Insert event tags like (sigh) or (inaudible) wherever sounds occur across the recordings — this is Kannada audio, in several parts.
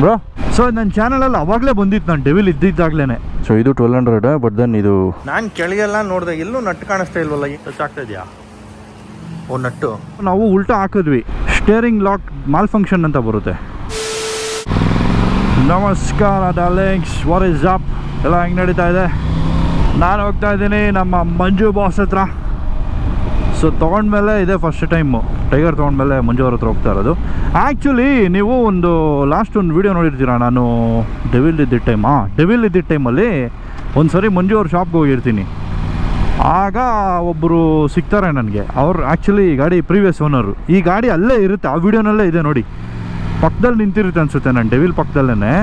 ಬ್ರೋ ಸೊ ನನ್ನ ಚಾನಲಲ್ಲಿ ಅವಾಗಲೇ ಬಂದಿತ್ತು ನಾನು ಡೆವಿಲ್ ಇದ್ದಿದ್ದಾಗ್ಲೇ ಸೊ ಇದು ಟ್ವೆಲ್ ಹಂಡ್ರೆಡ್ ಬಟ್ ದೆನ್ ಇದು ನಾನು ಕೆಳಗೆಲ್ಲ ನೋಡಿದೆ ಎಲ್ಲೂ ನಟ್ಟು ಕಾಣಿಸ್ತಾ ಇಲ್ವಲ್ಲ ಟಚ್ ಆಗ್ತಾ ಇದೆಯಾ? Oh nut. ನಾವು ಉಲ್ಟಾ ಹಾಕಿದ್ವಿ. ಸ್ಟೇರಿಂಗ್ ಲಾಕ್ ಮಾಲ್ ಫಂಕ್ಷನ್ ಅಂತ ಬರುತ್ತೆ. ನಮಸ್ಕಾರ ಡಾರ್ಲಿಂಗ್ಸ್ ವಾರ್ ಇಸ್ ಅಪ್ ಎಲ್ಲ ಹೆಂಗೆ ನಡೀತಾ ಇದೆ? ನಾನು ಹೋಗ್ತಾ ಇದ್ದೀನಿ ನಮ್ಮ ಮಂಜು ಬಾಸ್ ಹತ್ರ. ಸೊ ತೊಗೊಂಡ್ಮೇಲೆ ಇದೆ ಫಸ್ಟ್ ಟೈಮು ಟೈಗರ್ ತೊಗೊಂಡ್ಮೇಲೆ ಮಂಜು ಹತ್ರ ಹೋಗ್ತಾ ಇರೋದು. ಆ್ಯಕ್ಚುಲಿ ನೀವು ಒಂದು ಲಾಸ್ಟ್ ಒಂದು ವೀಡಿಯೋ ನೋಡಿರ್ತೀರ? ನಾನು ಡೆವಿಲ್ ಇದ್ದಿದ್ದ ಟೈಮ್ ಹಾಂ ಡೆವಿಲ್ ಇದ್ದಿದ್ದ ಟೈಮಲ್ಲಿ ಒಂದು ಸರಿ ಮಂಜು ಅವ್ರ ಶಾಪ್ಗೆ ಹೋಗಿರ್ತೀನಿ. ಆಗ ಒಬ್ಬರು ಸಿಗ್ತಾರೆ ನನಗೆ. ಅವ್ರು ಆ್ಯಕ್ಚುಲಿ ಗಾಡಿ ಪ್ರೀವಿಯಸ್ ಓನರು ಈ ಗಾಡಿ ಅಲ್ಲೇ ಇರುತ್ತೆ. ಆ ವಿಡಿಯೋನಲ್ಲೇ ಇದೆ ನೋಡಿ. ಪಕ್ಕದಲ್ಲಿ ನಿಂತಿರುತ್ತೆ ಅನಿಸುತ್ತೆ ನಾನು ಡೆವಿಲ್ ಪಕ್ಕದಲ್ಲೇ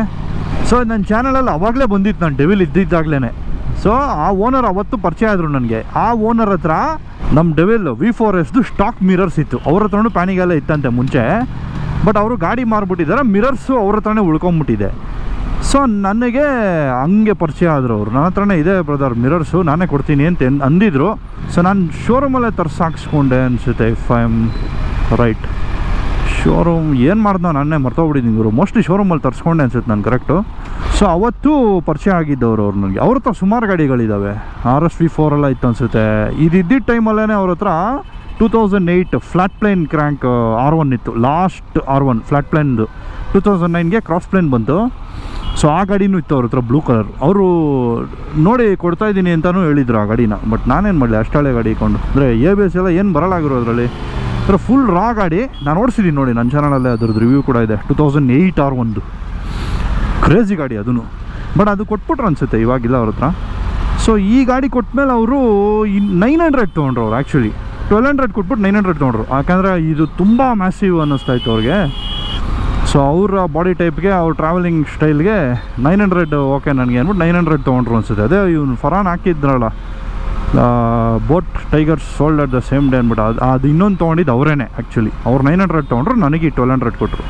ಸೊ ನನ್ನ ಚಾನಲಲ್ಲಿ ಅವಾಗಲೇ ಬಂದಿತ್ತು. ನಾನು ಡೆವಿಲ್ ಇದ್ದಿದ್ದಾಗಲೇ ಸೊ ಆ ಓನರ್ ಅವತ್ತು ಪರಿಚಯ ಆದರು ನನಗೆ. ಆ ಓನರ್ ಹತ್ರ ನಮ್ಮ ಡೆವೆಲ್ ವಿ ಫೋರ್ ಎಸ್ದು ಸ್ಟಾಕ್ ಮಿರರ್ಸ್ ಇತ್ತು. ಅವ್ರ ಹತ್ರನೂ ಪ್ಯಾನಿಗೆಲ್ಲ ಇತ್ತಂತೆ ಮುಂಚೆ. ಬಟ್ ಅವರು ಗಾಡಿ ಮಾರ್ಬಿಟ್ಟಿದ್ದಾರೆ ಮಿರರ್ಸು ಅವ್ರ ಹತ್ರನೇ ಉಳ್ಕೊಂಬಿಟ್ಟಿದೆ. ಸೊ ನನಗೆ ಹಂಗೆ ಪರಿಚಯ ಆದರು ಅವರು. ನನ್ನ ಹತ್ರನೇ ಇದೆ ಬ್ರದರ್ ಮಿರರ್ಸು ನಾನೇ ಕೊಡ್ತೀನಿ ಅಂತ ಅಂದಿದ್ರು. ಸೊ ನಾನು ಶೋರೂಮಲ್ಲೇ ತರ್ಸಾಕ್ಸ್ಕೊಂಡೆ ಅನಿಸುತ್ತೆ ಐ ಆಮ್ ರೈಟ್ ಶೋರೂಮ್ ಏನು ಮಾಡ್ದೋ ನಾನೇ ಮರ್ತೋಗ್ಬಿಟ್ಟಿದ್ದೀನಿ ಇವರು. ಮೋಸ್ಟ್ಲಿ ಶೋರೂಮಲ್ಲಿ ತರಿಸ್ಕೊಂಡೆ ಅನ್ಸುತ್ತೆ ನಾನು ಕರೆಕ್ಟು ಸೊ ಅವತ್ತು ಪರಿಚಯ ಆಗಿದ್ದವರು ಅವ್ರು ನನಗೆ. ಅವ್ರ ಹತ್ರ ಸುಮಾರು ಗಾಡಿಗಳಿದ್ದಾವೆ ಆರ್ ಎಸ್ ವಿ ಫೋರೆಲ್ಲ ಇತ್ತು ಅನಿಸುತ್ತೆ. ಇದಿದ್ದ ಟೈಮಲ್ಲೇ ಅವ್ರ ಹತ್ರ two thousand eight flat plane crank R one ಇತ್ತು. ಲಾಸ್ಟ್ ಆರ್ ಒನ್ ಫ್ಲಾಟ್ ಪ್ಲೇನ್ದು ಟೂ ತೌಸಂಡ್ ನೈನ್ಗೆ ಕ್ರಾಸ್ ಪ್ಲೇನ್ ಬಂತು. ಸೊ ಆ ಗಾಡಿನೂ ಇತ್ತು ಅವ್ರ ಹತ್ರ ಬ್ಲೂ ಕಲರ್ ಅವರು ನೋಡಿ ಕೊಡ್ತಾ ಇದ್ದೀನಿ ಅಂತಲೂ ಹೇಳಿದ್ರು ಆ ಗಾಡಿನ. ಬಟ್ ನಾನೇನು ಮಾಡಲಿ ಅಷ್ಟಳೆ ಗಾಡಿ ಕೊಂಡು ಅಂದರೆ ಎ ಬಿ ಎಸ್ ಎಲ್ಲ ಏನು ಬರಲಾಗಿರೋ ಅದರಲ್ಲಿ ಅಂದರೆ ಫುಲ್ ರಾ ಗಾಡಿ. ನಾನು ಓಡಿಸಿದ್ದೀನಿ ನೋಡಿ ನನ್ನ ಚಾನಲಲ್ಲೇ ಅದ್ರದ್ದು ರಿವ್ಯೂ ಕೂಡ ಇದೆ. ಟು ತೌಸಂಡ್ ಏಯ್ಟ್ ಆರ್ ಒಂದು. ಕ್ರೇಜಿ ಗಾಡಿ ಅದೂ ಬಟ್ ಅದು ಕೊಟ್ಬಿಟ್ರು ಅನಿಸುತ್ತೆ ಇವಾಗಿಲ್ಲ ಅವ್ರ ಹತ್ರ. ಸೊ ಈ ಗಾಡಿ ಕೊಟ್ಮೇಲೆ ಅವರು ನೈನ್ ಹಂಡ್ರೆಡ್ ತೊಗೊಂಡ್ರು ಅವ್ರು ಆ್ಯಕ್ಚುಲಿ ಟ್ವೆಲ್ ಹಂಡ್ರೆಡ್ ಕೊಟ್ಬಿಟ್ಟು ನೈನ್ ಹಂಡ್ರೆಡ್ ತೊಗೊಂಡ್ರು. ಯಾಕಂದರೆ ಇದು ತುಂಬ ಮ್ಯಾಸಿವ್ ಅನ್ನಿಸ್ತಾ ಇತ್ತು ಅವ್ರಿಗೆ. ಸೊ ಅವರ ಬಾಡಿ ಟೈಪ್ಗೆ ಅವ್ರ ಟ್ರಾವೆಲಿಂಗ್ ಸ್ಟೈಲ್ಗೆ ನೈನ್ ಹಂಡ್ರೆಡ್ ಓಕೆ ನನಗೆ ಅಂದ್ಬಿಟ್ಟು ನೈನ್ ಹಂಡ್ರೆಡ್ ತೊಗೊಂಡ್ರು ಅನಿಸುತ್ತೆ. ಅದೇ ಇವನು Farhan ಹಾಕಿದ್ರಲ್ಲ. Both Tigers sold at the same day ಅಂದ್ಬಿಟ್ಟು ಅದು ಅದು ಇನ್ನೊಂದು ತೊಗೊಂಡಿದ್ದು ಅವರೇನೆ ಆ್ಯಕ್ಚುಲಿ ಅವ್ರು ನೈನ್ ಹಂಡ್ರೆಡ್ ತೊಗೊಂಡ್ರು, ನನಗೆ ಟ್ವೆಲ್ ಹಂಡ್ರೆಡ್ ಕೊಟ್ಟರು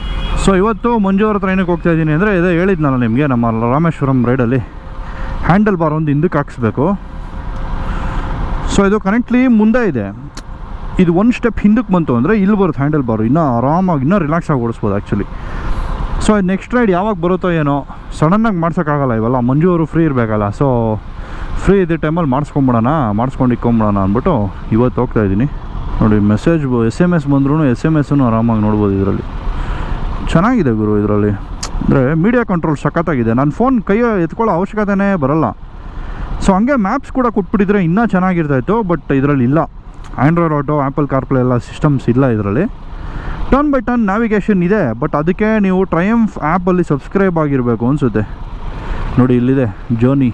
ಸೊ ಇವತ್ತು ಮಂಜು ಅವ್ರ ಹತ್ರ ಏನಕ್ಕೆ ಹೋಗ್ತಾ ಇದ್ದೀನಿ ಅಂದರೆ, ಇದೇ ಹೇಳಿದ್ನಲ್ಲ ನಿಮಗೆ, ನಮ್ಮ ರಾಮೇಶ್ವರಂ ರೈಡಲ್ಲಿ ಹ್ಯಾಂಡಲ್ ಬಾರ್ ಒಂದು ಹಿಂದಕ್ಕೆ ಹಾಕ್ಸ್ಬೇಕು. ಸೊ ಇದು ಕರೆಂಟ್ಲಿ ಮುಂದೆ ಇದೆ. ಇದು ಒಂದು ಸ್ಟೆಪ್ ಹಿಂದಕ್ಕೆ ಬಂತು ಅಂದರೆ, ಇಲ್ಲಿ ಬರುತ್ತೆ ಹ್ಯಾಂಡಲ್ ಬಾರು ಇನ್ನೂ ಆರಾಮಾಗಿ, ಇನ್ನೂ ರಿಲ್ಯಾಕ್ಸ್ ಆಗಿ ಓಡಿಸ್ಬೋದು ಆ್ಯಕ್ಚುಲಿ ಸೊ ನೆಕ್ಸ್ಟ್ ರೈಡ್ ಯಾವಾಗ ಬರುತ್ತೋ ಏನೋ ಸಡನ್ನಾಗಿ ಮಾಡ್ಸೋಕ್ಕಾಗಲ್ಲ ಇವೆಲ್ಲ. ಮಂಜು ಅವರು ಫ್ರೀ ಇರಬೇಕಲ್ಲ ಸೊ ಫ್ರೀ ಇದೆ ಟೈಮಲ್ಲಿ ಮಾಡಿಸ್ಕೊಂಬಿಡೋಣ, ಮಾಡಿಸ್ಕೊಂಡು ಇಕ್ಕೊಂಬಿಡೋಣ ಅಂದ್ಬಿಟ್ಟು ಇವತ್ತು ಹೋಗ್ತಾ ಇದ್ದೀನಿ. ನೋಡಿ ಮೆಸೇಜ್ ಎಸ್ ಎಂ ಎಸ್ ಬಂದ್ರೂ ಎಸ್ ಎಂ ಎಸ್ಸನ್ನು ಆರಾಮಾಗಿ ನೋಡ್ಬೋದು ಇದರಲ್ಲಿ. ಚೆನ್ನಾಗಿದೆ ಗುರು ಇದರಲ್ಲಿ. ಅಂದರೆ ಮೀಡಿಯಾ ಕಂಟ್ರೋಲ್ ಸಖತ್ತಾಗಿದೆ. ನನ್ನ ಫೋನ್ ಕೈ ಎತ್ಕೊಳ್ಳೋ ಅವಶ್ಯಕತೆನೇ ಬರಲ್ಲ. ಸೊ ಹಂಗೆ ಮ್ಯಾಪ್ಸ್ ಕೂಡ ಕೊಟ್ಬಿಟ್ಟಿದ್ರೆ ಇನ್ನೂ ಚೆನ್ನಾಗಿರ್ತಾಯಿತ್ತು ಬಟ್ ಇದರಲ್ಲಿ ಇಲ್ಲ. ಆ್ಯಂಡ್ರಾಯ್ಡ್ ಆಟೋ ಆ್ಯಪಲ್ ಕಾರ್ಪ್ಲೇ ಎಲ್ಲ ಸಿಸ್ಟಮ್ಸ್ ಇಲ್ಲ ಇದರಲ್ಲಿ. ಟರ್ನ್ ಬೈ ಟರ್ನ್ ನ್ಯಾವಿಗೇಷನ್ ಇದೆ ಬಟ್ ಅದಕ್ಕೆ ನೀವು ಟ್ರಯಂಫ್ ಆ್ಯಪಲ್ಲಿ ಸಬ್ಸ್ಕ್ರೈಬ್ ಆಗಿರಬೇಕು ಅನಿಸುತ್ತೆ. ನೋಡಿ, ಇಲ್ಲಿದೆ ಜರ್ನಿ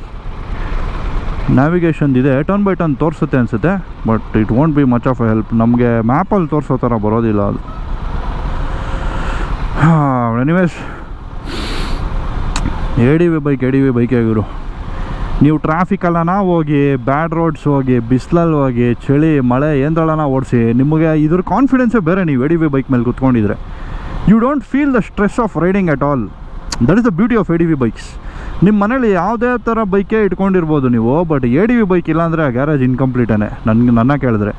ನ್ಯಾವಿಗೇಷನ್ ಇದೆ. ಟರ್ನ್ ಬೈ ಟರ್ನ್ ತೋರಿಸುತ್ತೆ ಅನಿಸುತ್ತೆ. But it won't be much of a help ನಮಗೆ ಮ್ಯಾಪಲ್ಲಿ ತೋರಿಸೋ ಥರ ಬರೋದಿಲ್ಲ ಅದು. Anyways A D V bike A D V bike ಆಗಿರು ನೀವು ಟ್ರಾಫಿಕಲ್ಲನ ಹೋಗಿ ಬ್ಯಾಡ್ ರೋಡ್ಸ್ ಹೋಗಿ ಬಿಸಿಲಲ್ಲಿ ಹೋಗಿ, ಚಳಿ, ಮಳೆ ಏಂದ್ರಳನ ಓಡಿಸಿ, ನಿಮಗೆ ಇದ್ರ ಕಾನ್ಫಿಡೆನ್ಸೇ ಬೇರೆ ನೀವು ಎ ಡಿ ವಿ ಬೈಕ್ ಮೇಲೆ ಕುತ್ಕೊಂಡಿದ್ರೆ. You don't feel the stress of riding at all that is the beauty of A D V bikes ನಿಮ್ಮ ಮನೇಲಿ ಯಾವುದೇ ಥರ ಬೈಕೇ ಇಟ್ಕೊಂಡಿರ್ಬೋದು ನೀವು but A D V bike ಇಲ್ಲಾಂದರೆ ಆ ಗ್ಯಾರೇಜ್ ಇನ್ಕಂಪ್ಲೀಟೇ ನನಗೆ ನನ್ನ ಕೇಳಿದ್ರೆ.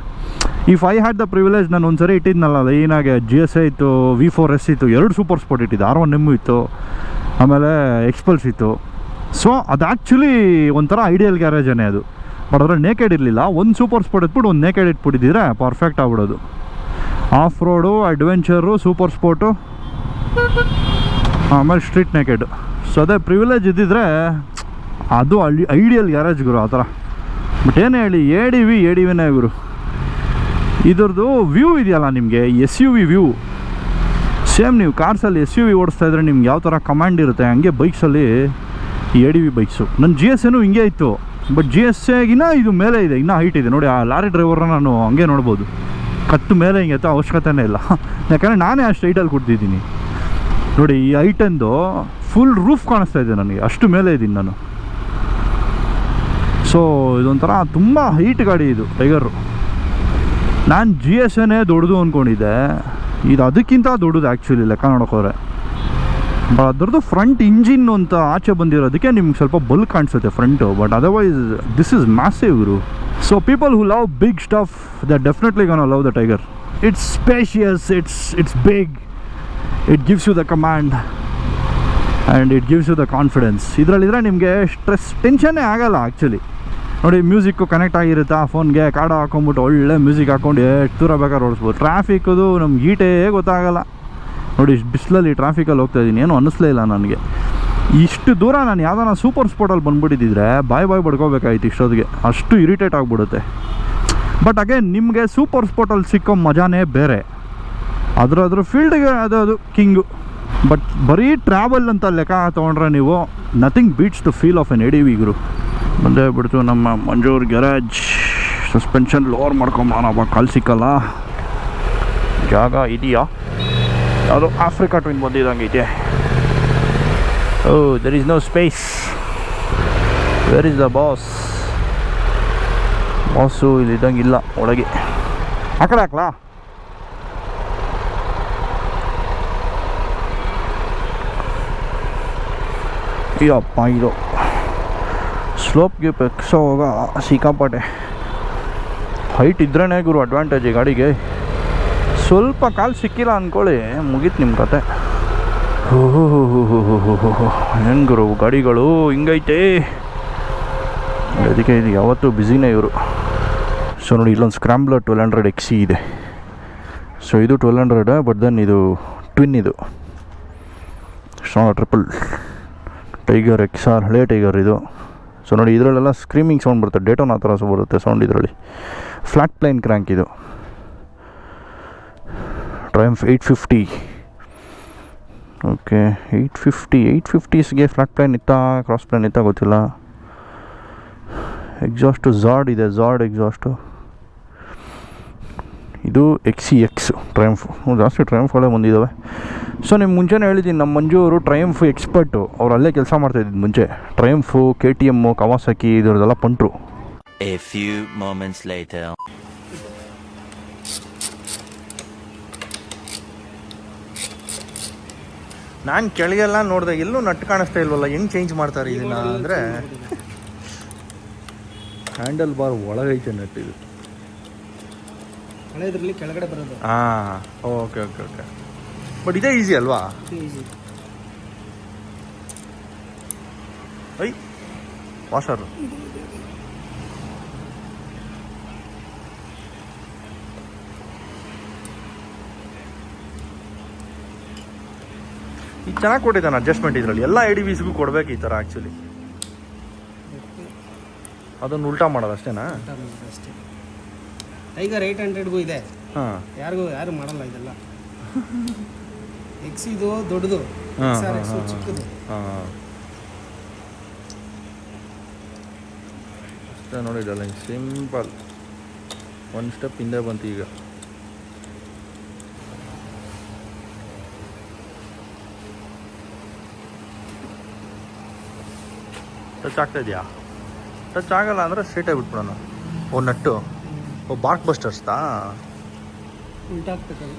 ಈ ಫೈ ಹ್ಯಾಡ್ ದ ಪ್ರಿವಿಲೇಜ್ ನಾನು ಒಂದು ಸರಿ ಇಟ್ಟಿದ್ನಲ್ಲ, ಲೈನಾಗೆ ಜಿ ಎಸ್ ಎ ಇತ್ತು ವಿ ಫೋರ್ ಎಸ್ ಇತ್ತು, ಎರಡು ಸೂಪರ್ ಸ್ಪೋರ್ಟ್ ಇಟ್ಟಿದ್ದು ಆರ್ ಒನ್ ಎಂ ಇತ್ತು, ಆಮೇಲೆ ಎಕ್ಸ್ಪಲ್ಸ್ ಇತ್ತು. ಸೊ ಅದು ಆ್ಯಕ್ಚುಲಿ ಒಂಥರ ಐಡಿಯಲ್ ಗ್ಯಾರೇಜನೇ ಅದು. ಬಟ್ ಅದ್ರಲ್ಲಿ ನೇಕೆಡ್ ಇರಲಿಲ್ಲ, ಒಂದು ಸೂಪರ್ ಸ್ಪೋರ್ಟ್ ಇಟ್ಬಿಟ್ಟು ಒಂದು ನೇಕೆಡ್ ಇಟ್ಬಿಟ್ಟಿದ್ದೀರಾ perfect ಆಗ್ಬಿಡೋದು. Off road adventure super sport ಆಮೇಲೆ ಸ್ಟ್ರೀಟ್ ನೇಕೆಡ್ ಸೊ ಅದೇ ಪ್ರಿವಿಲೇಜ್ ಇದ್ದಿದ್ರೆ ಅದು ಐಡಿಯಲ್ ಗ್ಯಾರೇಜ್ ಗುರು, ಆ ಥರ. ಬಟ್ ಏನೇ ಹೇಳಿ A D V A D ವಿನೇ ಗುರು. ಇದ್ರದ್ದು ವ್ಯೂ ಇದೆಯಲ್ಲ ನಿಮಗೆ S U V view same ನೀವು ಕಾರ್ಸಲ್ಲಿ ಎಸ್ ಯು ವಿ ಓಡಿಸ್ತಾ ಇದ್ರೆ ನಿಮ್ಗೆ ಯಾವ ಥರ ಕಮಾಂಡ್ ಇರುತ್ತೆ, ಹಂಗೆ ಬೈಕ್ಸಲ್ಲಿ ಎ ಡಿ ವಿ ಬೈಕ್ಸು ನನ್ನ ಜಿ ಎಸ್ ಎನು ಹಿಂಗೆ ಇತ್ತು. ಬಟ್ ಜಿ ಎಸ್ ಎಗಿನ ಇದು ಮೇಲೆ ಇದೆ, ಇನ್ನೂ ಹೈಟ್ ಇದೆ. ನೋಡಿ, ಆ ಲಾರಿ ಡ್ರೈವರ್ನ ನಾನು ಹಂಗೆ ನೋಡ್ಬೋದು. ಕತ್ತು ಮೇಲೆ ಹಿಂಗೆ ಅವಶ್ಯಕತೆನೇ ಇಲ್ಲ. (laughs) ಯಾಕಂದರೆ ನಾನೇ ಅಷ್ಟು ಹೈಟಲ್ಲಿ ಕೊಡ್ತಿದ್ದೀನಿ ನೋಡಿ, ಈ ಹೈಟಂದು ಫುಲ್ ರೂಫ್ ಕಾಣಿಸ್ತಾ ಇದೆ ನನಗೆ. ಅಷ್ಟು ಮೇಲೆ ಇದ್ದೀನಿ ನಾನು. ಸೊ ಇದೊಂಥರ ತುಂಬ ಹೈಟ್ ಗಾಡಿ ಇದು ಟೈಗರು ನಾನು ಜಿ ಎಸ್ ಎನೇ ದೊಡ್ಡದು ಅಂದ್ಕೊಂಡಿದ್ದೆ ಇದು ಅದಕ್ಕಿಂತ ದೊಡ್ಡದು ಆ್ಯಕ್ಚುಲಿ ಲೆಕ್ಕ ನೋಡೋಕೋರೆ ಬಟ್ ಅದರದ್ದು ಫ್ರಂಟ್ ಇಂಜಿನ್ ಅಂತ ಆಚೆ ಬಂದಿರೋದಕ್ಕೆ ನಿಮ್ಗೆ ಸ್ವಲ್ಪ ಬಲ್ ಕಾಣಿಸುತ್ತೆ front but otherwise this is massive ಇವರು so people who love big stuff they definitely gonna love the Tiger it's spacious it's it's big it gives you the command and it gives you the confidence ಇದರಲ್ಲಿದ್ರೆ ನಿಮಗೆ ಸ್ಟ್ರೆಸ್ ಟೆನ್ಷನ್ನೇ ಆಗೋಲ್ಲ ಆ್ಯಕ್ಚುಲಿ ನೋಡಿ ಮ್ಯೂಸಿಕ್ಕು ಕನೆಕ್ಟ್ ಆಗಿರುತ್ತೆ. ಆ ಫೋನ್ಗೆ ಕಾಡ ಹಾಕೊಂಬಿಟ್ಟು ಒಳ್ಳೆ ಮ್ಯೂಸಿಕ್ ಹಾಕೊಂಡು ಎಷ್ಟು ದೂರ ಬೇಕಾದ್ರೆ ಓಡಿಸ್ಬೋದು. ಟ್ರಾಫಿಕ್ಕದು ನಮ್ಗೆ ಈಟೇ ಗೊತ್ತಾಗಲ್ಲ. ನೋಡಿ ಇಷ್ಟು ಬಿಸಿಲಲ್ಲಿ ಟ್ರಾಫಿಕಲ್ಲಿ ಹೋಗ್ತಾ ಇದ್ದೀನಿ ಏನು ಅನ್ನಿಸ್ಲೇ ಇಲ್ಲ ನನಗೆ. ಇಷ್ಟು ದೂರ ನಾನು ಯಾವ್ದಾನ ಸೂಪರ್ ಸ್ಪೋರ್ಟಲ್ಲಿ ಬಂದ್ಬಿಟ್ಟಿದ್ದಿದ್ರೆ ಬಾಯ್ ಬಾಯ್ ಬಡ್ಕೋಬೇಕಾಯ್ತು ಇಷ್ಟೊತ್ತಿಗೆ. ಅಷ್ಟು ಇರಿಟೇಟ್ ಆಗಿಬಿಡುತ್ತೆ. ಬಟ್ ಅಗೇನ್ ನಿಮಗೆ ಸೂಪರ್ ಸ್ಪೋರ್ಟಲ್ಲಿ ಸಿಕ್ಕೋ ಮಜಾನೇ ಬೇರೆ. ಅದರದ್ರ ಅದ್ರ ಫೀಲ್ಡ್ಗೆ ಅದು ಅದು ಕಿಂಗು ಬಟ್ ಬರೀ ಟ್ರಾವೆಲ್ ಅಂತ ಲೆಕ್ಕ ತೊಗೊಂಡ್ರೆ ನೀವು nothing beats to feel of an A D ವಿಗ್ರು ಬಂದೇ ಬಿಡ್ತು ನಮ್ಮ ಮಂಜೂರ್ ಗ್ಯಾರೇಜ್ ಸಸ್ಪೆನ್ಷನ್ ಲೋವರ್ ಮಾಡ್ಕೊಂಬ ಕಾಲು ಸಿಕ್ಕಲ್ಲ. ಜಾಗ ಇದೆಯಾ? ಯಾವುದು ಆಫ್ರಿಕಾ ಟ್ವಿನ್ ಬಂದಿದ್ದಂಗೆ ಇದೆ. ಓ there is no space where is the boss boss ಇಲ್ಲಿ ಇದ್ದಂಗೆ ಇಲ್ಲ, ಒಳಗೆ. ಆ ಕಡೆ ಹಾಕ್ಲಾ ಅಯ್ಯಪ್ಪ ಇದು ಸ್ಲೋಪ್ಗೆ ಹೋಗ ಸಿಕ್ಕಾಪಟ್ಟೆ ಹೈಟ್ ಇದ್ರೇ ಗುರು ಅಡ್ವಾಂಟೇಜ್ ಈ ಗಾಡಿಗೆ. ಸ್ವಲ್ಪ ಕಾಲು ಸಿಕ್ಕಿಲ್ಲ ಅಂದ್ಕೊಳ್ಳಿ ಮುಗೀತು ನಿಮ್ಮ ಕತೆ. ಹೆಂಗೆ ಗುರು ಗಾಡಿಗಳು ಹಿಂಗೈತೆ? ಅದಕ್ಕೆ ಇದು ಯಾವತ್ತೂ ಬ್ಯುಸಿನೇ ಇವರು. ಸೊ ನೋಡಿ, ಇಲ್ಲೊಂದು ಸ್ಕ್ರಾಂಬ್ಲರ್ ಟ್ವೆಲ್ ಹಂಡ್ರೆಡ್ ಎಕ್ಸಿ ಇದೆ. ಸೊ ಇದು ಟ್ವೆಲ್ ಹಂಡ್ರೆಡ್ ಬಟ್ ದೆನ್ ಇದು ಟ್ವಿನ್ ಇದು. Strong triple Tiger X R ಹಳೆ ಟೈಗರ್ ಇದು. ಸೊ ನೋಡಿ, ಇದರಲ್ಲೆಲ್ಲ ಸ್ಕ್ರೀಮಿಂಗ್ ಸೌಂಡ್ ಬರುತ್ತೆ. ಡೇಟೋನ್ ಆ ಥರ ಸಹ ಬರುತ್ತೆ ಸೌಂಡ್ ಇದರಲ್ಲಿ. ಫ್ಲ್ಯಾಟ್ ಪ್ಲೈನ್ ಕ್ರ್ಯಾಂಕ್ ಇದು. Triumph eight fifty okay eight fifty eight ಫಿಫ್ಟೀಸ್ಗೆ flat plane ಇತ್ತಾ ಕ್ರಾಸ್ ಪ್ಲೈನ್ ಇತ್ತಾ ಗೊತ್ತಿಲ್ಲ. ಎಕ್ಸಾಸ್ಟು ಝಾಡ್ ಇದೆ ಝಾಡ್ ಎಕ್ಸಾಸ್ಟು ಇದು ಎಕ್ಸಿ ಎಕ್ಸ್ ಟ್ರಯಂಫ್ ಜಾಸ್ತಿ ಟ್ರಯಂಫ್ಗಳೇ ಬಂದಿದ್ದಾವೆ ಸೊ ನಿಮ್ಮ ಮುಂಚೆನೇ ಹೇಳಿದ್ದೀನಿ ನಮ್ಮ ಮಂಜು ಅವರು ಟ್ರಯಂಫ್ ಎಕ್ಸ್ಪರ್ಟು ಅವ್ರು ಅಲ್ಲೇ ಕೆಲಸ ಮಾಡ್ತಾಯಿದ್ದು ಮುಂಚೆ. Triumph K T M Kawasaki ಇದ್ರದ್ದೆಲ್ಲ ಪಂಟ್ರು. A few moments later. ನಾನು ಕೆಳಗೆಲ್ಲ ನೋಡಿದೆ ಎಲ್ಲೂ ನಟ್ಟು ಕಾಣಿಸ್ತಾ ಇಲ್ವಲ್ಲ ಹೆಂಗ್ ಚೇಂಜ್ ಮಾಡ್ತಾರೆ ಇದನ್ನ ಅಂದ್ರೆ? ಹ್ಯಾಂಡಲ್ ಬಾರ್ ಒಳಗೈತೆ ನಟ್ ಇದು. ಹಳೆದ್ರಲ್ಲಿ ಕೆಳಗಡೆ ಬರೋದು. ಹಾ ಓಕೆ ಓಕೆ ಓಕೆ. ಬಟ್ ಇದೇ ಈಸಿ ಅಲ್ವಾ? ಈಸಿ ಐ ವಾಷರ್ ಈ ಚೆನ್ನಾಗಿ ಕೊಟ್ಟಿದ್ದಾನೆ ಅಡ್ಜಸ್ಟ್ಮೆಂಟ್ ಇದರಲ್ಲಿ. ಎಲ್ಲ ಐ ಡಿ ವಿಸ್ಗೂ ಕೊಡಬೇಕು ಈ ಥರ ಆ್ಯಕ್ಚುಲಿ ಅದನ್ನು ಉಲ್ಟಾ ಮಾಡೋದು ಅಷ್ಟೇನಾ ಅಷ್ಟೇ ಟೈಗರ್ ಏಯ್ಟ್ ಹಂಡ್ರೆಡ್ಗೂ ಇದೆ. ಹಾಂ. ಯಾರಿಗೂ ಯಾರು ಮಾಡಲ್ಲ ಇದೆಲ್ಲ. ಎಕ್ಸ್ ಇದು ದೊಡ್ಡದು. ಎಕ್ಸ್ ಆರ್ ಎಕ್ಸ್ ಚಿಕ್ಕದು. ಹಾಂ. ಅಷ್ಟೇ ನೋಡಿದಲ್ಲ ಹಿಂಗೆ ಸಿಂಪಲ್ ಒನ್ ಸ್ಟೆಪ್ ಹಿಂದೆ ಬಂತು ಈಗ. ಟಚ್ ಆಗ್ತಾ ಇದೆಯಾ? ಟಚ್ ಆಗಲ್ಲ ಅಂದರೆ ಸ್ಟ್ರೇಟಾಗಿ ಬಿಟ್ಬಿಡೋಣ. ಓ ನಟ್ಟು ಓ ಬಾರ್ಕ್ ಬಸ್ಟರ್ಸ್ತಾ ಉಲ್ಟಾಗ್ತಕ್ಕದು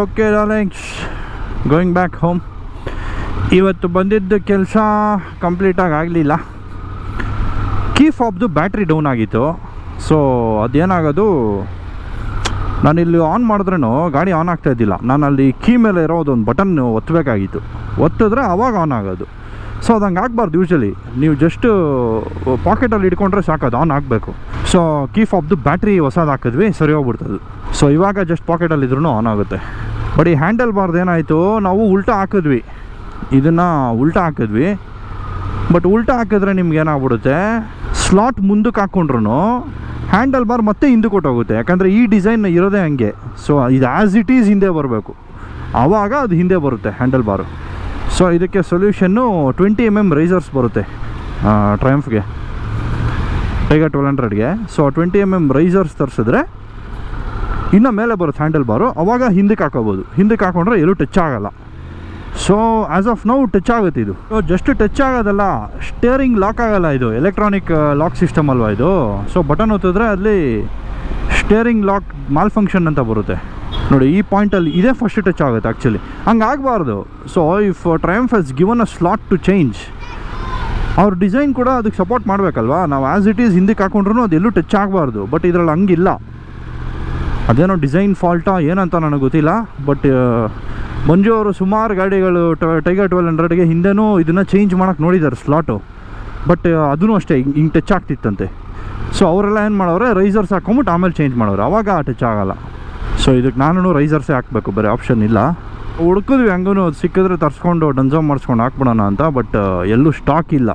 okay darlings going back home ಇವತ್ತು ಬಂದಿದ್ದ ಕೆಲಸ ಕಂಪ್ಲೀಟಾಗಿ ಆಗಲಿಲ್ಲ. ಕೀ ಫಾಬ್ದು ಬ್ಯಾಟ್ರಿ ಡೌನ್ ಆಗಿತ್ತು. ಸೊ ಅದೇನಾಗೋದು? ನಾನಿಲ್ಲಿ ಆನ್ ಮಾಡಿದ್ರೂ ಗಾಡಿ ಆನ್ ಆಗ್ತಾ ಇದ್ದಿಲ್ಲ. ನಾನು ಅಲ್ಲಿ ಕೀ ಮೇಲೆ ಇರೋ ಒಂದು ಬಟನ್ ಒತ್ತಬೇಕಾಗಿತ್ತು ಒತ್ತಿದ್ರೆ ಅವಾಗ ಆನ್ ಆಗೋದು. ಸೊ ಅದು ಹಂಗೆ ಆಗಬಾರ್ದು ಯೂಶ್ವಲಿ ನೀವು ಜಸ್ಟ್ ಪಾಕೆಟಲ್ಲಿ ಇಟ್ಕೊಂಡ್ರೆ ಸಾಕು, ಅದು ಆನ್ ಆಗಬೇಕು. ಸೊ ಕೀ ಫಾಬ್ದು ಬ್ಯಾಟ್ರಿ ಹೊಸದು ಹಾಕಿದ್ವಿ, ಸರಿ ಹೋಗ್ಬಿಡ್ತದೆ. ಸೊ ಇವಾಗ ಜಸ್ಟ್ ಪಾಕೆಟಲ್ಲಿ ಇದ್ರೂ ಆನ್ ಆಗುತ್ತೆ. ಬಟ್ ಈ ಹ್ಯಾಂಡಲ್ ಬಾರ್ದು ಏನಾಯಿತು, ನಾವು ಉಲ್ಟಾ ಹಾಕಿದ್ವಿ. ಇದನ್ನು ಉಲ್ಟಾ ಹಾಕಿದ್ವಿ. ಬಟ್ ಉಲ್ಟಾ ಹಾಕಿದ್ರೆ ನಿಮ್ಗೆ ಏನಾಗ್ಬಿಡುತ್ತೆ? ಸ್ಲಾಟ್ ಮುಂದಕ್ಕೆ ಹಾಕ್ಕೊಂಡ್ರು ಹ್ಯಾಂಡಲ್ ಬಾರ್ ಮತ್ತೆ ಹಿಂದೆ ಕೊಟ್ಟೋಗುತ್ತೆ ಯಾಕಂದರೆ ಈ ಡಿಸೈನ್ ಇರೋದೇ ಹಂಗೆ. ಸೊ ಇದು ಆ್ಯಸ್ ಇಟ್ ಈಸ್ ಹಿಂದೆ ಬರಬೇಕು. ಆವಾಗ ಅದು ಹಿಂದೆ ಬರುತ್ತೆ ಹ್ಯಾಂಡಲ್ ಬಾರು ಸೊ ಇದಕ್ಕೆ ಸೊಲ್ಯೂಷನ್ನು ಟ್ವೆಂಟಿ ಎಂ ಎಂ ರೈಸರ್ಸ್ ಬರುತ್ತೆ ಟ್ರಯಂಫ್ಗೆ Tiger twelve ಹಂಡ್ರೆಡ್ಗೆ so twenty M M risers ತರಿಸಿದ್ರೆ ಇನ್ನು ಮೇಲೆ ಬರುತ್ತೆ ಹ್ಯಾಂಡಲ್ ಬಾರು ಅವಾಗ ಹಿಂದಕ್ಕೆ ಹಾಕೋಬೋದು. ಹಿಂದಕ್ಕೆ ಹಾಕೊಂಡ್ರೆ ಎಲ್ಲೂ ಟಚ್ ಆಗಲ್ಲ. So as of now touch ಆಗುತ್ತೆ ಇದು. ಸೊ ಜಸ್ಟ್ ಟಚ್ ಆಗೋದಲ್ಲ ಸ್ಟೇರಿಂಗ್ ಲಾಕ್ ಆಗಲ್ಲ ಇದು ಎಲೆಕ್ಟ್ರಾನಿಕ್ ಲಾಕ್ ಸಿಸ್ಟಮ್ ಅಲ್ವಾ ಇದು? ಸೊ ಬಟನ್ ಒತ್ತಿದ್ರೆ ಅಲ್ಲಿ ಸ್ಟೇರಿಂಗ್ ಲಾಕ್ ಮಾಲ್ ಫಂಕ್ಷನ್ ಅಂತ ಬರುತ್ತೆ. ನೋಡಿ, ಈ ಪಾಯಿಂಟಲ್ಲಿ ಇದೇ ಫಸ್ಟ್ ಟಚ್ ಆಗುತ್ತೆ ಆ್ಯಕ್ಚುಲಿ ಹಂಗೆ ಆಗಬಾರ್ದು so if Triumph has given a slot to change ಅವ್ರ ಡಿಸೈನ್ ಕೂಡ ಅದಕ್ಕೆ ಸಪೋರ್ಟ್ ಮಾಡಬೇಕಲ್ವಾ? ನಾವು ಆ್ಯಸ್ ಇಟ್ ಈಸ್ ಹಿಂದಕ್ಕೆ ಹಾಕೊಂಡ್ರು ಅದು ಎಲ್ಲೂ ಟಚ್ ಆಗಬಾರ್ದು. ಬಟ್ ಇದರಲ್ಲಿ ಹಂಗಿಲ್ಲ. ಅದೇನೋ ಡಿಸೈನ್ ಫಾಲ್ಟಾ ಏನಂತ ನನಗೆ ಗೊತ್ತಿಲ್ಲ. ಬಟ್ ಮಂಜು ಅವರು ಸುಮಾರು ಗಾಡಿಗಳು ಟೈಗರ್ ಟ್ವೆಲ್ ಹಂಡ್ರೆಡ್ಗೆ ಹಿಂದೆನೂ ಇದನ್ನು ಚೇಂಜ್ ಮಾಡೋಕ್ಕೆ ನೋಡಿದ್ದಾರೆ ಸ್ಲಾಟು ಬಟ್ ಅದೂ ಅಷ್ಟೇ ಹಿಂಗೆ ಟಚ್ ಆಗ್ತಿತ್ತಂತೆ. ಸೊ ಅವರೆಲ್ಲ ಏನು ಮಾಡೋರೆ ರೈಸರ್ಸ್ ಹಾಕೊಂಬಿಟ್ಟು ಆಮೇಲೆ ಚೇಂಜ್ ಮಾಡೋರು ಅವಾಗ ಟಚ್ ಆಗೋಲ್ಲ. ಸೊ ಇದಕ್ಕೆ ನಾನು ರೈಸರ್ಸೇ ಹಾಕಬೇಕು, ಬರೀ ಆಪ್ಷನ್ ಇಲ್ಲ. ಹುಡ್ಕಿದ್ವಿ ಹಂಗೂ ಅದು ಸಿಕ್ಕಿದ್ರೆ ತರಿಸ್ಕೊಂಡು ಡನ್ಸೋ ಮಾಡಿಸ್ಕೊಂಡು ಹಾಕ್ಬಿಡೋಣ ಅಂತ ಬಟ್ ಎಲ್ಲೂ ಸ್ಟಾಕ್ ಇಲ್ಲ.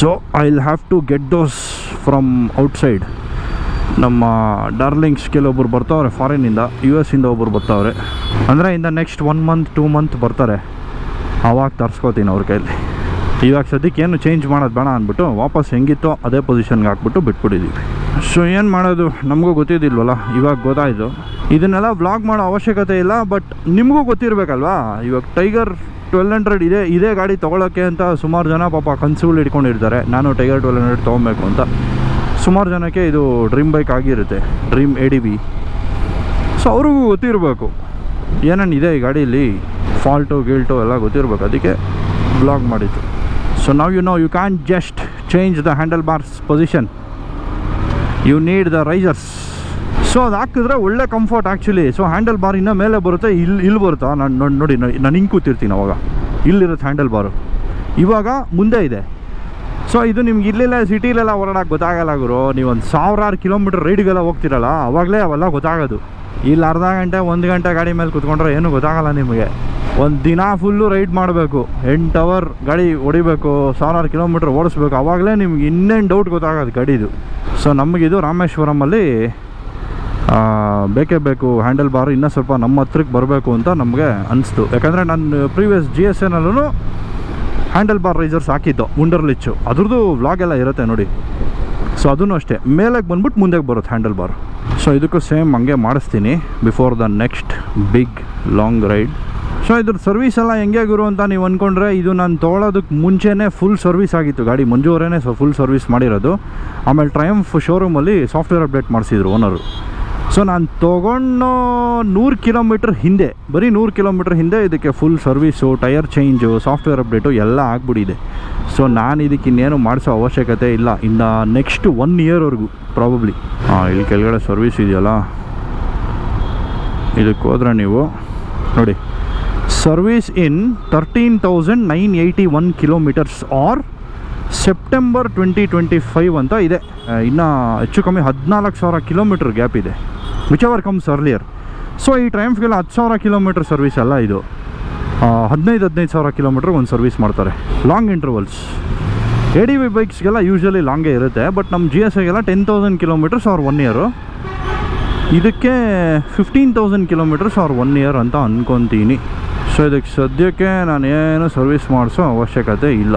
So I will have to get those from outside ನಮ್ಮ ಡಾರ್ಲಿಂಗ್ಸ್ ಕೆಲವೊಬ್ಬರು ಬರ್ತಾವ್ರೆ ಫಾರಿನಿಂದ ಯು ಎಸ್ ಇಂದ ಒಬ್ಬರು ಬರ್ತಾವ್ರೆ. ಅಂದರೆ ಇಂದ next one month two month ಬರ್ತಾರೆ. ಆವಾಗ ತರ್ಸ್ಕೊತೀನಿ ಅವ್ರ ಕೈಯಲ್ಲಿ ಇವಾಗ ಸದ್ಯಕ್ಕೆ ಏನು ಚೇಂಜ್ ಮಾಡೋದು ಬೇಡ ಅಂದ್ಬಿಟ್ಟು ವಾಪಸ್ ಹೆಂಗಿತ್ತೋ ಅದೇ ಪೊಸಿಷನ್ಗೆ ಹಾಕ್ಬಿಟ್ಟು ಬಿಟ್ಬಿಟ್ಟಿದ್ದೀವಿ ಸೊ ಏನು ಮಾಡೋದು? ನಮಗೂ ಗೊತ್ತಿದ್ದಿಲ್ವಲ್ಲ? ಇವಾಗ ಗೊತ್ತಾಯಿತು. ಇದನ್ನೆಲ್ಲ ಬ್ಲಾಗ್ ಮಾಡೋ ಅವಶ್ಯಕತೆ ಇಲ್ಲ ಬಟ್ ನಿಮಗೂ ಗೊತ್ತಿರಬೇಕಲ್ವಾ? ಇವಾಗ ಟೈಗರ್ ಟ್ವೆಲ್ ಹಂಡ್ರೆಡ್ ಇದೆ, ಇದೇ ಗಾಡಿ ತೊಗೊಳಕ್ಕೆ ಅಂತ ಸುಮಾರು ಜನ ಪಾಪ ಕನ್ಸುಗಳು ಇಟ್ಕೊಂಡಿರ್ತಾರೆ ನಾನು ಟೈಗರ್ ಟ್ವೆಲ್ ಹಂಡ್ರೆಡ್ ತೊಗೊಬೇಕು ಅಂತ. ಸುಮಾರು ಜನಕ್ಕೆ ಇದು ಡ್ರೀಮ್ ಬೈಕ್ ಆಗಿರುತ್ತೆ, dream A D B so ಅವ್ರಿಗೂ ಗೊತ್ತಿರಬೇಕು. ಏನೇನು ಇದೆ ಈ ಗಾಡೀಲಿ? ಫಾಲ್ಟು ಗಿಲ್ಟು ಎಲ್ಲ ಗೊತ್ತಿರಬೇಕು. ಅದಕ್ಕೆ ಬ್ಲಾಗ್ ಮಾಡಿತ್ತು ಸೊ ನಾವು you know you can just change the handle bars position you need the risers so ಅದು ಹಾಕಿದ್ರೆ ಒಳ್ಳೆ comfort actually so handle bar ಇನ್ನೂ ಮೇಲೆ ಬರುತ್ತೆ ಇಲ್ಲಿ ಇಲ್ಲಿ ಬರುತ್ತಾ? ನಾನು ನೋಡಿ ನೋಡಿ ನಾನು ಹಿಂಗೆ ಕೂತಿರ್ತೀನಿ ಅವಾಗ. ಇಲ್ಲಿರುತ್ತೆ ಹ್ಯಾಂಡಲ್ ಬಾರು ಇವಾಗ ಮುಂದೆ ಇದೆ. ಸೊ ಇದು ನಿಮ್ಗೆ ಇಲ್ಲೆಲ್ಲ ಸಿಟಿಲೆಲ್ಲ ಓಡಾಡಕ್ಕೆ ಗೊತ್ತಾಗಲ್ಲ ಗುರು. ನೀವು ಒಂದು ಸಾವಿರಾರು ಕಿಲೋಮೀಟ್ರ್ ರೈಡ್ಗೆಲ್ಲ ಹೋಗ್ತಿರಲ್ಲ, ಅವಾಗಲೇ ಅವೆಲ್ಲ ಗೊತ್ತಾಗೋದು. ಇಲ್ಲಿ ಅರ್ಧ ಗಂಟೆ, ಒಂದು ಗಂಟೆ ಗಾಡಿ ಮೇಲೆ ಕುತ್ಕೊಂಡ್ರೆ ಏನೂ ಗೊತ್ತಾಗಲ್ಲ ನಿಮಗೆ. ಒಂದು ದಿನ ಫುಲ್ಲು ರೈಡ್ ಮಾಡಬೇಕು, ಎಂಟು ಅವರ್ ಗಾಡಿ ಹೊಡಿಬೇಕು, ಸಾವಿರಾರು ಕಿಲೋಮೀಟ್ರ್ ಓಡಿಸ್ಬೇಕು, ಅವಾಗಲೇ ನಿಮ್ಗೆ ಇನ್ನೇನು ಡೌಟ್ ಗೊತ್ತಾಗೋದು ಗಾಡಿದು. ಸೊ ನಮಗಿದು ರಾಮೇಶ್ವರಮಲ್ಲಿ ಬೇಕೇ ಬೇಕು ಹ್ಯಾಂಡಲ್ ಬಾರು ಇನ್ನೂ ಸ್ವಲ್ಪ ನಮ್ಮ ಹತ್ರಕ್ಕೆ ಬರಬೇಕು ಅಂತ ನಮಗೆ ಅನಿಸ್ತು. ಯಾಕಂದರೆ ನಾನು ಪ್ರೀವಿಯಸ್ ಜಿ ಎಸ್ ಎನಲ್ಲೂ ಹ್ಯಾಂಡಲ್ ಬಾರ್ ರೈಸರ್ಸ್ ಹಾಕಿದ್ದು ಉಂಡರ್ಲಿಚ್ಚು ಅದ್ರದ್ದು ವ್ಲಾಗ್ ಎಲ್ಲ ಇರುತ್ತೆ ನೋಡಿ. ಸೊ ಅದೂ ಅಷ್ಟೇ. ಮೇಲಕ್ಕೆ ಬಂದ್ಬಿಟ್ಟು ಮುಂದೆ ಬರುತ್ತೆ ಹ್ಯಾಂಡಲ್ ಬಾರ್ ಸೊ ಇದಕ್ಕೂ ಸೇಮ್ ಹಂಗೆ ಮಾಡಿಸ್ತೀನಿ before the next big long ride so ಇದ್ರ ಸರ್ವಿಸ್ ಎಲ್ಲ ಹೆಂಗೆ ಗುರು ಅಂತ ನೀವು ಅಂದ್ಕೊಂಡ್ರೆ ಇದು ನಾನು ತೊಗೊಳೋದಕ್ಕೆ ಮುಂಚೆನೇ ಫುಲ್ ಸರ್ವಿಸ್ ಆಗಿತ್ತು. ಗಾಡಿ ಮಂಜು ಅವರೇ ಸೊ ಫುಲ್ ಸರ್ವಿಸ್ ಮಾಡಿರೋದು. ಆಮೇಲೆ ಟ್ರಯಂಫ್ ಶೋರೂಮಲ್ಲಿ ಸಾಫ್ಟ್ವೇರ್ ಅಪ್ಡೇಟ್ ಮಾಡಿಸಿದ್ರು ಓನರು ಸೊ ನಾನು ತೊಗೊಂಡು ನೂರು ಕಿಲೋಮೀಟ್ರ್ ಹಿಂದೆ, ಬರೀ ನೂರು ಕಿಲೋಮೀಟ್ರ್ ಹಿಂದೆ ಇದಕ್ಕೆ full service tyre change software update ಎಲ್ಲ ಆಗಿಬಿಟ್ಟಿದೆ. ಸೊ ನಾನು ಇದಕ್ಕೆ ಇನ್ನೇನು ಮಾಡಿಸೋ ಅವಶ್ಯಕತೆ ಇಲ್ಲ. ಇನ್ನು ನೆಕ್ಸ್ಟ್ ಒನ್ ಇಯರ್ವರೆಗೂ ಪ್ರಾಬಬ್ಲಿ ಹಾಂ ಇಲ್ಲಿ ಕೆಳಗಡೆ ಸರ್ವಿಸ್ ಇದೆಯಲ್ಲ? ಇದಕ್ಕೆ ಹೋದ್ರೆ ನೀವು, ನೋಡಿ. Service in thirteen thousand nine eighty one kilometres or September twenty twenty five ಅಂತ ಇದೆ. ಇನ್ನು ಹೆಚ್ಚು ಕಮ್ಮಿ ಹದಿನಾಲ್ಕು ಸಾವಿರ ಕಿಲೋಮೀಟ್ರ್ ಗ್ಯಾಪ್ ಇದೆ. Whichever comes earlier so ಈ ಟ್ರಯಂಫ್ಗೆಲ್ಲ ಹತ್ತು ಸಾವಿರ ಕಿಲೋಮೀಟ್ರ್ ಸರ್ವಿಸ್ ಅಲ್ಲ ಇದು. ಹದಿನೈದು ಹದಿನೈದು ಸಾವಿರ ಕಿಲೋಮೀಟ್ರ್ ಒಂದು ಸರ್ವಿಸ್ ಮಾಡ್ತಾರೆ. Long intervals A D V ಬೈಕ್ಸ್ಗೆಲ್ಲ usually ಲಾಂಗೇ ಇರುತ್ತೆ ಬಟ್ ನಮ್ಮ ಜಿ ಎಸ್ ಐಗೆಲ್ಲ ಟೆನ್ ತೌಸಂಡ್ ಕಿಲೋಮೀಟರ್ಸ್ ಅವ್ರ ಒನ್ ಇಯರು ಇದಕ್ಕೆ ಫಿಫ್ಟೀನ್ ತೌಸಂಡ್ ಕಿಲೋಮೀಟರ್ಸ್ ಅವ್ರ ಒನ್ ಇಯರ್ ಅಂತ ಅಂದ್ಕೊತೀನಿ ಸೊ ಇದಕ್ಕೆ ಸದ್ಯಕ್ಕೆ ನಾನು ಏನು ಸರ್ವಿಸ್ ಮಾಡಿಸೋ ಅವಶ್ಯಕತೆ ಇಲ್ಲ.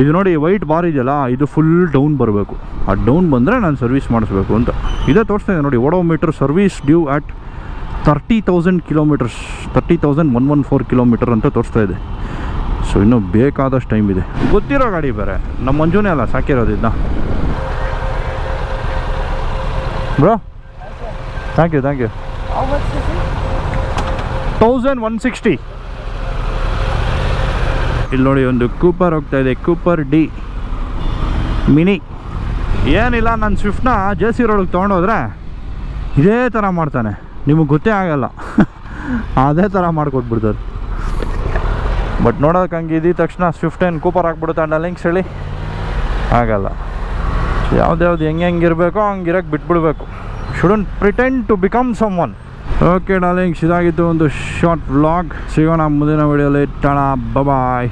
ಇದು ನೋಡಿ ವೈಟ್ ಬಾರ್ ಇದೆಯಲ್ಲ ಇದು ಫುಲ್ ಡೌನ್ ಬರಬೇಕು. ಆ ಡೌನ್ ಬಂದರೆ ನಾನು ಸರ್ವಿಸ್ ಮಾಡಿಸ್ಬೇಕು ಅಂತ. ಇದೇ ತೋರಿಸ್ತಾ ಇದೆ ನೋಡಿ odometer service due at thirty thousand kilometres thirty thousand one one four kilometre ಅಂತ ತೋರಿಸ್ತಾ ಇದೆ ಸೊ ಇನ್ನೂ ಬೇಕಾದಷ್ಟು ಟೈಮ್ ಇದೆ. ಗೊತ್ತಿರೋ ಗಾಡಿ ಬೇರೆ. ನಮ್ಮ ಮಂಜುನೇ ಅಲ್ಲ ಸಾಕಿರೋದು ಇದನ್ನ bro thank you thank you thousand one sixty ಇಲ್ಲಿ ನೋಡಿ ಒಂದು ಕೂಪರ್ ಹೋಗ್ತಾ ಇದೆ. ಕೂಪರ್ ಡಿ ಮಿನಿ ಏನಿಲ್ಲ ನನ್ನ ಸ್ವಿಫ್ಟ್ನ ಜೆ ಸಿ ರೋಡಿಗೆ ತೊಗೊಂಡೋದ್ರೆ ಇದೇ ಥರ ಮಾಡ್ತಾನೆ. ನಿಮಗೆ ಗೊತ್ತೇ ಆಗಲ್ಲ. (laughs) ಅದೇ ಥರ ಮಾಡಿಕೊಟ್ಬಿಡ್ತಾರೆ. ಬಟ್ ನೋಡೋಕೆ ಹಂಗೆ ಇದ್ದ ತಕ್ಷಣ ಸ್ವಿಫ್ಟ್ ಏನು ಕೂಪರ್ ಹಾಕ್ಬಿಡುತ್ತೆ ಅಂಡಲಿಂಗ್ಸ್ ಹೇಳಿ. ಆಗಲ್ಲ. ಯಾವ್ದು ಯಾವ್ದು ಹೆಂಗೆ ಇರಬೇಕೋ ಹಂಗೆ ಇರೋಕ್ಕೆ ಬಿಟ್ಬಿಡ್ಬೇಕು. Shouldn't pretend to become someone okay darlings ಇದಾಗಿತ್ತು ಒಂದು ಶಾರ್ಟ್ ವ್ಲಾಗ್ ಸಿಗೋಣ ಮುಂದಿನ ವಿಡಿಯೋಲಿ ಟಣ ಬಾಯ್